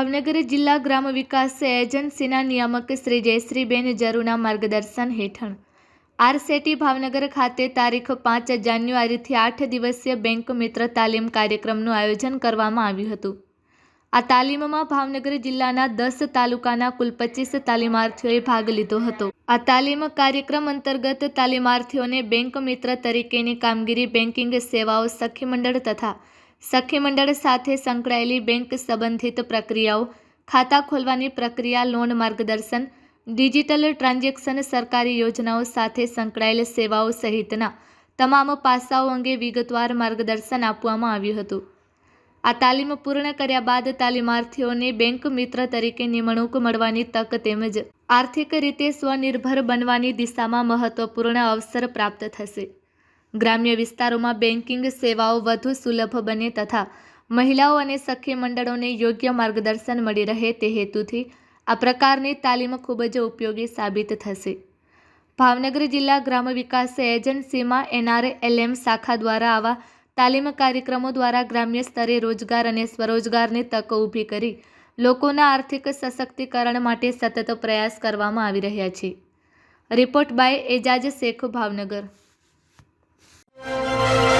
ભાવનગર જિલ્લા ગ્રામ વિકાસ એજન્સીના નિયામક શ્રી જયશ્રીબેન જરૂના માર્ગદર્શન હેઠળ આરસેટી ભાવનગર ખાતે તારીખ પાંચ જાન્યુઆરીથી આઠ દિવસીય બેંક મિત્ર તાલીમ કાર્યક્રમનું આયોજન કરવામાં આવ્યું હતું. આ તાલીમમાં ભાવનગર જિલ્લાના દસ તાલુકાના કુલ પચીસ તાલીમાર્થીઓએ ભાગ લીધો હતો. આ તાલીમ કાર્યક્રમ અંતર્ગત તાલીમાર્થીઓને બેંક મિત્ર તરીકેની કામગીરી બેન્કિંગ સેવાઓ, સખી મંડળ તથા સખી મંડળ સાથે સંકળાયેલી બેંક સંબંધિત પ્રક્રિયાઓ, ખાતા ખોલવાની પ્રક્રિયા, લોન માર્ગદર્શન, ડિજિટલ ટ્રાન્ઝેક્શન, સરકારી યોજનાઓ સાથે સંકળાયેલ સેવાઓ સહિતના તમામ પાસાઓ અંગે વિગતવાર માર્ગદર્શન આપવામાં આવ્યું હતું. આ તાલીમ પૂર્ણ કર્યા બાદ તાલીમાર્થીઓને બેંક મિત્ર તરીકે નિમણૂક મળવાની તક તેમજ આર્થિક રીતે સ્વનિર્ભર બનવાની દિશામાં મહત્વપૂર્ણ અવસર પ્રાપ્ત થશે. ગ્રામ્ય વિસ્તારોમાં બેન્કિંગ સેવાઓ વધુ સુલભ બને તથા મહિલાઓ અને સખી મંડળોને યોગ્ય માર્ગદર્શન મળી રહે તે હેતુથી આ પ્રકારની તાલીમ ખૂબ જ ઉપયોગી સાબિત થશે. ભાવનગર જિલ્લા ગ્રામ વિકાસ એજન્સીમાં એનઆરએલએમ શાખા દ્વારા આવા તાલીમ કાર્યક્રમો દ્વારા ગ્રામ્ય સ્તરે રોજગાર અને સ્વરોજગારની તકો ઊભી કરી લોકોના આર્થિક સશક્તિકરણ માટે સતત પ્રયાસ કરવામાં આવી રહ્યા છે. Report by Ejaz Shaikh, Bhavnagar. Música